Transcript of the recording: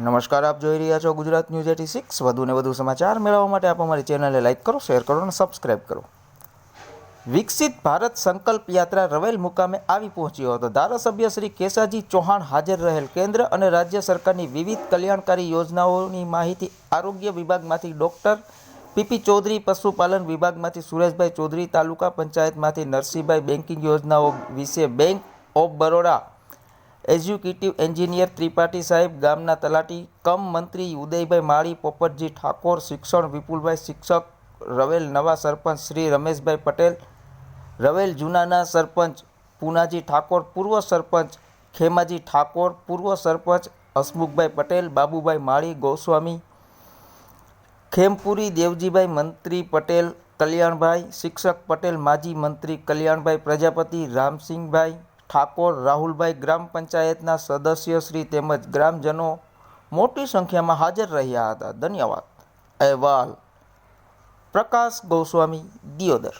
નમસ્કાર, આપ જોઈ રહ્યા છો ગુજરાત ન્યૂઝ એટી સિક્સ. વધુને વધુ સમાચાર મેળવવા માટે આપ અમારી ચેનલને લાઇક કરો, શેર કરો અને સબસ્ક્રાઇબ કરો. વિકસિત ભારત સંકલ્પ યાત્રા રવેલ મુકામે આવી પહોંચ્યો હતો ધારાસભ્ય શ્રી કેસાજી ચૌહાણ હાજર રહેલ કેન્દ્ર અને રાજ્ય સરકારની વિવિધ કલ્યાણકારી યોજનાઓની માહિતી આરોગ્ય વિભાગમાંથી ડૉક્ટર પીપી ચૌધરી, પશુપાલન વિભાગમાંથી સુરેશભાઈ ચૌધરી, તાલુકા પંચાયતમાંથી નરસિંહભાઈ બેન્કિંગ યોજનાઓ વિશે bank of Baroda executive engineer Tripathi સાહેબ, ગામના તલાટી કમ મંત્રી ઉદયભાઈ માળી, પોપટજી ઠાકોર, શિક્ષણ વિપુલભાઈ શિક્ષક, રવેલ નવા સરપંચ શ્રી રમેશભાઈ પટેલ, રવેલ જૂનાના સરપંચ પૂનાજી ઠાકોર, પૂર્વ સરપંચ ખેમાજી ઠાકોર, પૂર્વ સરપંચ હસમુખભાઈ પટેલ, બાબુભાઈ માળી, ગોસ્વામી, ખેમપુરી દેવજીભાઈ મંત્રી પટેલ, કલ્યાણભાઈ, શિક્ષક પટેલ, માજી મંત્રી કલ્યાણભાઈ, પ્રજાપતિ રામસિંહભાઈ ઠાકોર રાહુલભાઈ ગ્રામ પંચાયતના સદસ્યશ્રી તેમજ ગ્રામજનો મોટી સંખ્યામાં હાજર રહ્યા હતા. ધન્યવાદ. અહેવાલ પ્રકાશ ગોસ્વામી, દિયોદર.